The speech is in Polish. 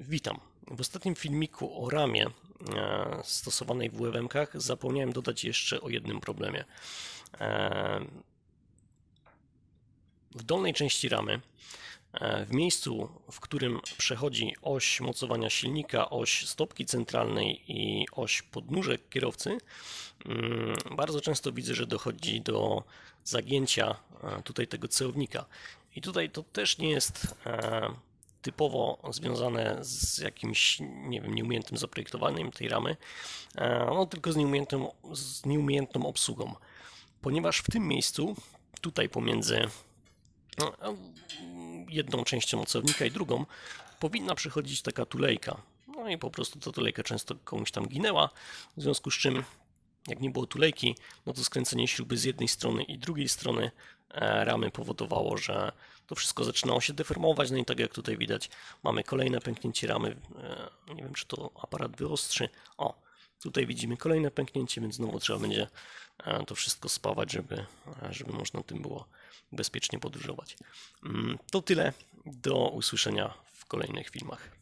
Witam. W ostatnim filmiku o ramie e, stosowanej w UWM-kach zapomniałem dodać jeszcze o jednym problemie. E, w dolnej części ramy, e, w miejscu, w którym przechodzi oś mocowania silnika, oś stopki centralnej i oś podnóżek kierowcy, mm, bardzo często widzę, że dochodzi do zagięcia tutaj tego celownika. I tutaj to też nie jest typowo związane z jakimś, nie wiem, nieumiejętnym zaprojektowaniem tej ramy, e, no tylko z nieumiejętną, z nieumiejętną obsługą. Ponieważ w tym miejscu, tutaj pomiędzy no, jedną częścią mocownika i drugą, powinna przychodzić taka tulejka. No i po prostu ta tulejka często komuś tam ginęła, w związku z czym jak nie było tulejki, no to skręcenie śruby z jednej strony i drugiej strony e, ramy powodowało, że to wszystko zaczynało się deformować. No i tak jak tutaj widać, mamy kolejne pęknięcie ramy. E, Nie wiem, czy to aparat wyostrzy. O, tutaj widzimy kolejne pęknięcie, więc znowu trzeba będzie e, to wszystko spawać, żeby, e, żeby można tym było bezpiecznie podróżować. Mm, To tyle. Do usłyszenia w kolejnych filmach.